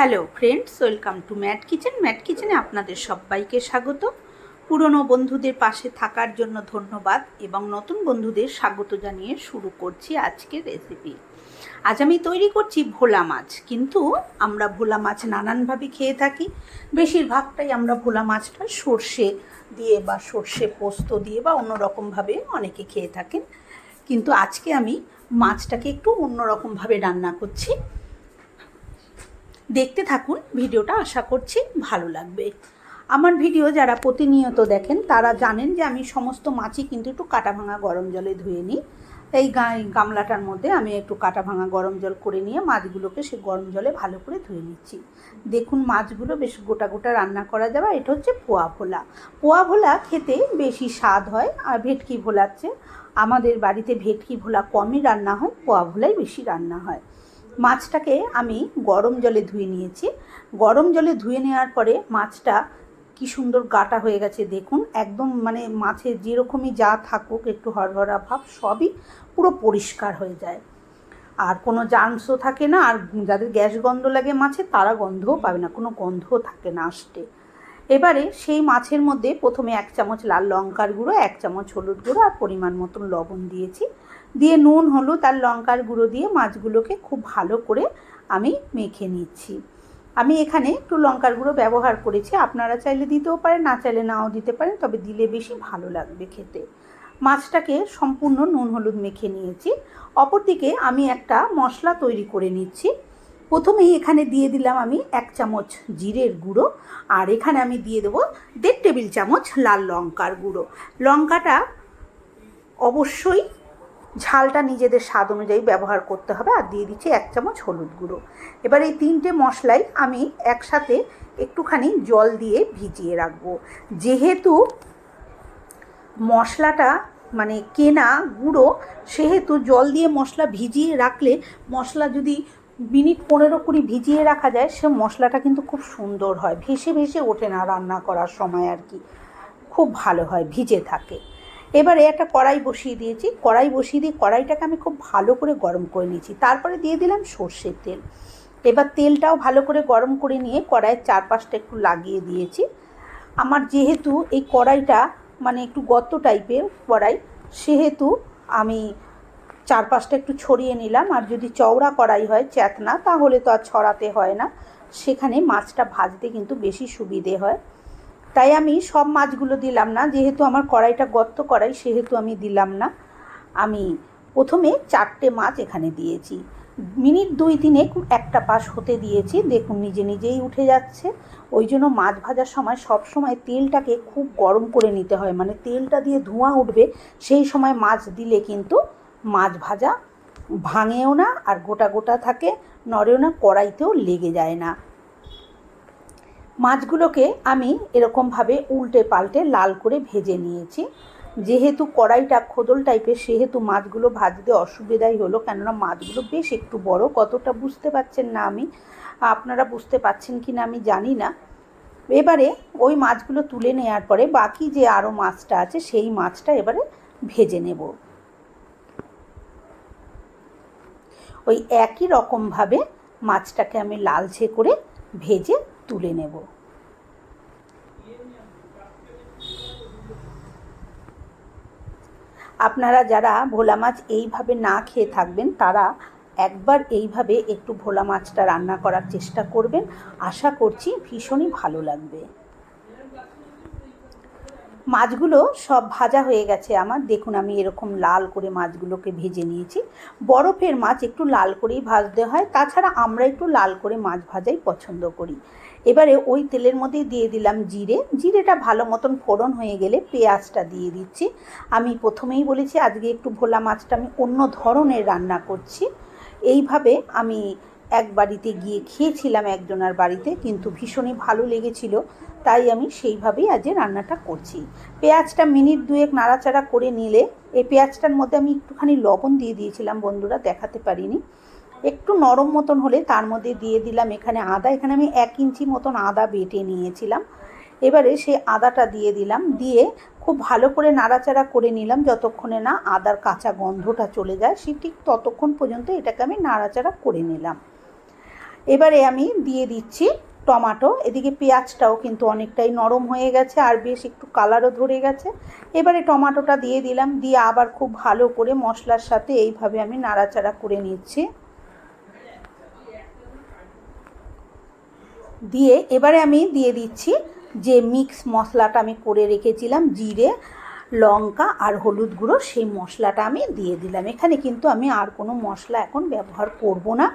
Hello friends, welcome to Mat kitchen. Mat কিচেনে আপনাদের সবাইকে স্বাগত। পুরনো বন্ধুদের পাশে থাকার জন্য ধন্যবাদ এবং নতুন বন্ধুদের স্বাগত জানিয়ে শুরু করছি আজকের রেসিপি আজ আমি তৈরি করছি ভোলা মাছ, কিন্তু আমরা ভোলা মাছ নানানভাবে খেয়ে থাকি। বেশিরভাগটাই আমরা ভোলা মাছটা সর্ষে দিয়ে বা সর্ষে পোস্ত দিয়ে বা অন্য রকমভাবে অনেকে খেয়ে থাকেন। কিন্তু আজকে আমি মাছটাকে একটু অন্যরকমভাবে রান্না করছি। দেখতে থাকুন, ভিডিওটা আশা করছি ভালো লাগবে। আমার ভিডিও যারা প্রতিনিয়ত দেখেন, তারা জানেন যে আমি সমস্ত মাছই কিন্তু একটু কাটা ভাঙা গরম জলে ধুয়ে নিই। এই গামলাটার মধ্যে আমি একটু কাটা ভাঙা গরম জল করে নিয়ে মাছগুলোকে সে গরম জলে ভালো করে ধুয়ে নিচ্ছি। দেখুন মাছগুলো বেশ গোটা গোটা রান্না করা যাবে। এটা হচ্ছে পোয়া ভোলা। পোয়া ভোলা খেতে বেশি স্বাদ হয় আর ভেটকি ভোলাচ্ছে আমাদের বাড়িতে ভেটকি ভোলা কমই রান্না হয়, পোয়া ভোলাই বেশি রান্না হয়। মাছটাকে আমি গরম জলে ধুয়ে নিয়েছি। গরম জলে ধুয়ে নেওয়ার পরে মাছটা কি সুন্দর গাটা হয়ে গেছে, দেখুন। একদম মানে মাছের যেরকমই যা থাকুক, একটু হরহরা ভাব, সবই পুরো পরিষ্কার হয়ে যায়। আর কোনো জার্মসও থাকে না, আর যাদের গ্যাস গন্ধ লাগে মাছে, তারা গন্ধও পাবে না, কোনো গন্ধও থাকে না আসতে। এবারে সেই মাছের মধ্যে প্রথমে এক চামচ লাল লঙ্কার গুঁড়ো, এক চামচ হলুদ গুঁড়ো, আর পরিমাণ মতন লবণ দিয়েছি। দিয়ে নুন, হলুদ আর লঙ্কার গুঁড়ো দিয়ে মাছগুলোকে খুব ভালো করে আমি মেখে নিচ্ছি। আমি এখানে একটু লঙ্কার গুঁড়ো ব্যবহার করেছি। আপনারা চাইলে দিতেও পারেন, না চাইলে নাও দিতে পারেন, তবে দিলে বেশি ভালো লাগবে খেতে। মাছটাকে সম্পূর্ণ নুন, হলুদ মেখে নিয়েছি। অপরদিকে আমি একটা মশলা তৈরি করে নিচ্ছি। প্রথমেই এখানে দিয়ে দিলাম আমি এক চামচ জিরের গুঁড়ো আর এখানে আমি দিয়ে দেবো দেড় টেবিল চামচ লাল লঙ্কার গুঁড়ো। লঙ্কাটা অবশ্যই ঝালটা নিজেদের স্বাদ অনুযায়ী ব্যবহার করতে হবে আর দিয়ে দিচ্ছি এক চামচ হলুদ গুঁড়ো। এবার এই তিনটে মশলাই আমি একসাথে একটুখানি জল দিয়ে ভিজিয়ে রাখব। যেহেতু মশলাটা মানে কেনা গুঁড়ো, সেহেতু জল দিয়ে মশলা ভিজিয়ে রাখলে মশলা যদি মিনিট পনেরো কুড়ি ভিজিয়ে রাখা যায়, সে মশলাটা কিন্তু খুব সুন্দর হয়। ভেসে ভেসে ওঠে না রান্না করার সময় আর কি। খুব ভালো হয়, ভিজে থাকে। এবারে একটা কড়াই বসিয়ে দিয়েছি। কড়াই বসিয়ে দিয়ে কড়াইটাকে আমি খুব ভালো করে গরম করে নিয়েছি। তারপরে দিয়ে দিলাম সর্ষের তেল। এবার তেলটাও ভালো করে গরম করে নিয়ে কড়াইয়ের চারপাশটা একটু লাগিয়ে দিয়েছি। আমার যেহেতু এই কড়াইটা মানে একটু গর্ত টাইপের কড়াই, সেহেতু আমি চারপাশটা একটু ছড়িয়ে নিলাম। আর যদি চওড়া কড়াই হয় চ্যাতনা, তাহলে তো আর ছড়াতে হয় না। সেখানে মাছটা ভাজতে কিন্তু বেশি সুবিধে হয়। তাই আমি সব মাছগুলো দিলাম না, যেহেতু আমার কড়াইটা গর্ত কড়াই সেহেতু আমি দিলাম না। আমি প্রথমে চারটে মাছ এখানে দিয়েছি। মিনিট দুই তিনেক একটা পাশ হতে দিয়েছি, দেখুন নিজে নিজেই উঠে যাচ্ছে। ওই জন্য মাছ ভাজার সময় সব সময় তেলটাকে খুব গরম করে নিতে হয় মানে তেলটা দিয়ে ধোঁয়া উঠবে, সেই সময় মাছ দিলে কিন্তু মাছ ভাজা ভাঙেও না আর গোটা গোটা থাকে, নড়েও না, কড়াইতেও লেগে যায় না। মাছগুলোকে আমি এরকমভাবে উল্টে পাল্টে লাল করে ভেজে নিয়েছি। যেহেতু কড়াইটা খোদল টাইপের, সেহেতু মাছগুলো ভাজতে অসুবিধাই হলো, কেননা মাছগুলো বেশ একটু বড়। কতটা বুঝতে পারছেন না আমি? আপনারা বুঝতে পারছেন কি না আমি জানি না। এবারে ওই মাছগুলো তুলে নেওয়ার পরে বাকি যে আরও মাছটা আছে, সেই মাছটা এবারে ভেজে নেব। ওই একই রকমভাবে মাছটাকে আমি লালচে করে ভেজে তুলে নেব। আপনারা যারা ভোলা মাছ এইভাবে না খেয়ে থাকবেন, তারা একবার এইভাবে একটু ভোলা মাছটা রান্না করার চেষ্টা করবেন। আশা করছি ভীষণই ভালো লাগবে। মাছগুলো সব ভাজা হয়ে গেছে আমার। দেখুন, আমি এরকম লাল করে মাছগুলোকে ভেজে নিয়েছি। বরফের মাছ একটু লাল করেই ভাজতে হয়। তাছাড়া আমরা একটু লাল করে মাছ ভাজাই পছন্দ করি। এবারে ওই তেলের মধ্যে দিয়ে দিলাম জিরে। জিরেটা ভালো মতন ফোড়ন হয়ে গেলে পেঁয়াজটা দিয়ে দিচ্ছি। আমি প্রথমেই বলেছি, আজকে একটু ভোলা মাছটা আমি অন্য ধরনের রান্না করছি। এইভাবে আমি এক বাড়িতে গিয়ে খেয়েছিলাম একজনার বাড়িতে, কিন্তু ভীষণই ভালো লেগেছিল, তাই আমি সেইভাবেই আজ রান্নাটা করছি। পেঁয়াজটা মিনিট দুয়েক নাড়াচাড়া করে নিলে, এই পেঁয়াজটার মধ্যে আমি একটুখানি লবণ দিয়ে দিয়েছিলাম, বন্ধুরা দেখাতে পারিনি। একটু নরম মতন হলে তার মধ্যে দিয়ে দিলাম এখানে আদা, এখানে আমি এক ইঞ্চি মতন আদা বেটে নিয়েছিলাম। এবারে সেই আদাটা দিয়ে দিলাম, দিয়ে খুব ভালো করে নাড়াচাড়া করে নিলাম যতক্ষণে না আদার কাঁচা গন্ধটা চলে যায়, সে ঠিক ততক্ষণ পর্যন্ত এটাকে আমি নাড়াচাড়া করে নিলাম। এবারে আমি দিয়ে দিচ্ছি টমাটো, এদিকে পেঁয়াজটাও কিন্তু অনেকটাই নরম হয়ে গেছে আর বেশ একটু কালারও ধরে গেছে। এবারে টমাটোটা দিয়ে দিলাম, দিয়ে আবার খুব ভালো করে মশলার সাথে এইভাবে আমি নাড়াচাড়া করে নিচ্ছি। দিয়ে এবারে আমি দিয়ে দিচ্ছি যে মিক্স মশলাটা আমি করে রেখেছিলাম, জিরে, লঙ্কা আর হলুদ গুঁড়ো, সেই মশলাটা আমি দিয়ে দিলাম। এখানে কিন্তু আমি আর কোনো মশলা এখন ব্যবহার করব না।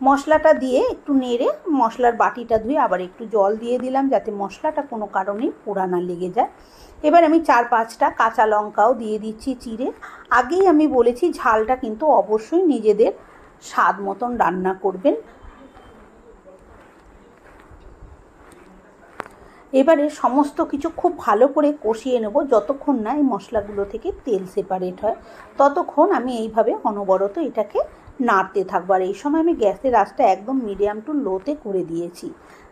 মশলাটা দিয়ে একটু নেড়ে মশলার বাটিটা ধুয়ে আবার একটু জল দিয়ে দিলাম যাতে মশলাটা কোনো কারণেই পোড়া না লেগে যায়। এবার আমি চার পাঁচটা কাঁচা লঙ্কাও দিয়ে দিচ্ছি চিড়ে। আগেই আমি বলেছি ঝালটা কিন্তু অবশ্যই নিজেদের স্বাদ মতন রান্না করবেন। এবারে সমস্ত কিছু খুব ভালো করে কষিয়ে নেব যতক্ষণ না এই মশলাগুলো থেকে তেল সেপারেট হয়। ততক্ষণ আমি এইভাবে অনবরত এটাকে নাড়তে থাকব। আর এই সময় আমি গ্যাসের আঁচটা একদম মিডিয়াম টু লোতে করে দিয়েছি।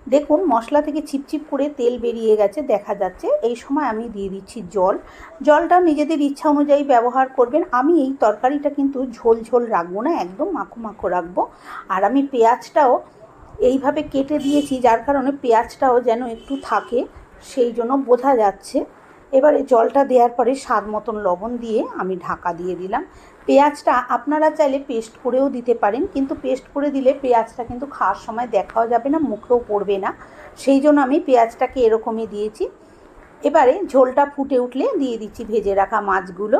দেখুন, মশলা থেকে চিপচিপ করে তেল বেরিয়ে গেছে, দেখা যাচ্ছে। এই সময় আমি দিয়ে দিচ্ছি জল। জলটা নিজেদের ইচ্ছা অনুযায়ী ব্যবহার করবেন। আমি এই তরকারিটা কিন্তু ঝোল ঝোল রাখব না, একদম মাখো মাখো রাখব। আর আমি পেঁয়াজটাও এইভাবে কেটে দিয়েছি, যার কারণে পেঁয়াজটাও যেন একটু থাকে, সেই জন্য বোঝা যাচ্ছে। এবারে জলটা দেওয়ার পরে স্বাদ মতন লবণ দিয়ে আমি ঢাকা দিয়ে দিলাম। পেঁয়াজটা আপনারা চাইলে পেস্ট করেও দিতে পারেন, কিন্তু পেস্ট করে দিলে পেঁয়াজটা কিন্তু খাওয়ার সময় দেখাও যাবে না, মুখেও পড়বে না। সেই জন্য আমি পেঁয়াজটাকে এরকমই দিয়েছি। এবারে ঝোলটা ফুটে উঠলে দিয়ে দিচ্ছি ভেজে রাখা মাছগুলো।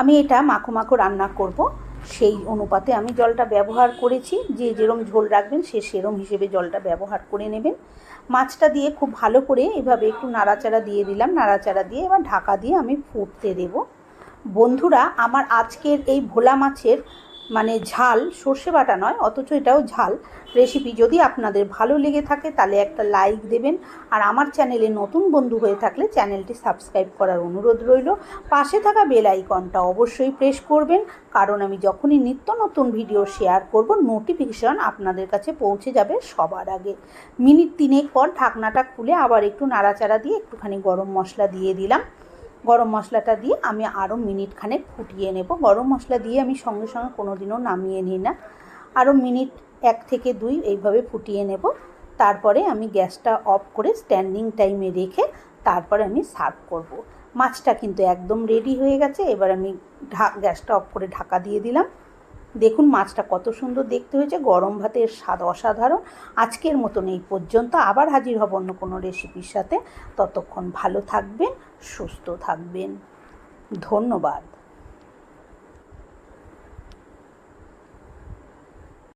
আমি এটা মাখো মাখো রান্না করব। সেই অনুপাতে আমি জলটা ব্যবহার করেছি। যে যেরম ঝোল রাখবেন সে সেরম হিসেবে জলটা ব্যবহার করে নেবেন। মাছটা দিয়ে খুব ভালো করে এভাবে একটু নাড়াচাড়া দিয়ে দিলাম। নাড়াচাড়া দিয়ে এবার ঢাকা দিয়ে আমি ফুটতে দেব। বন্ধুরা, আমার আজকের এই ভোলা মাছের মানে ঝাল, সর্ষে বাটা নয়, অথচ এটাও ঝাল রেসিপি যদি আপনাদের ভালো লেগে থাকে, তাহলে একটা লাইক দেবেন। আর আমার চ্যানেলে নতুন বন্ধু হয়ে থাকলে চ্যানেলটি সাবস্ক্রাইব করার অনুরোধ রইল। পাশে থাকা বেল আইকনটা অবশ্যই প্রেস করবেন, কারণ আমি যখনই নিত্য নতুন ভিডিও শেয়ার করব নোটিফিকেশান আপনাদের কাছে পৌঁছে যাবে সবার আগে। মিনিট তিনেক পর ঢাকনাটা খুলে আবার একটু নাড়াচাড়া দিয়ে একটুখানি গরম মশলা দিয়ে দিলাম। গরম মশলাটা দিয়ে আমি আরও মিনিট খানেক ফুটিয়ে নেব। গরম মশলা দিয়ে আমি সঙ্গে সঙ্গে কোনো দিনও নামিয়ে নিই না। আরও মিনিট এক থেকে দুই এইভাবে ফুটিয়ে নেব। তারপরে আমি গ্যাসটা অফ করে স্ট্যান্ডিং টাইমে রেখে তারপরে আমি সার্ভ করব। মাছটা কিন্তু একদম রেডি হয়ে গেছে। এবার আমি ঢা, গ্যাসটা অফ করে ঢাকা দিয়ে দিলাম। দেখুন মাছটা কত সুন্দর দেখতে হয়েছে। গরম ভাতের স্বাদ অসাধারণ। আজকের মতন এই পর্যন্ত। আবার হাজির হব অন্য কোনো রেসিপির সাথে। ততক্ষণ ভালো থাকবেন, সুস্থ থাকবেন। ধন্যবাদ।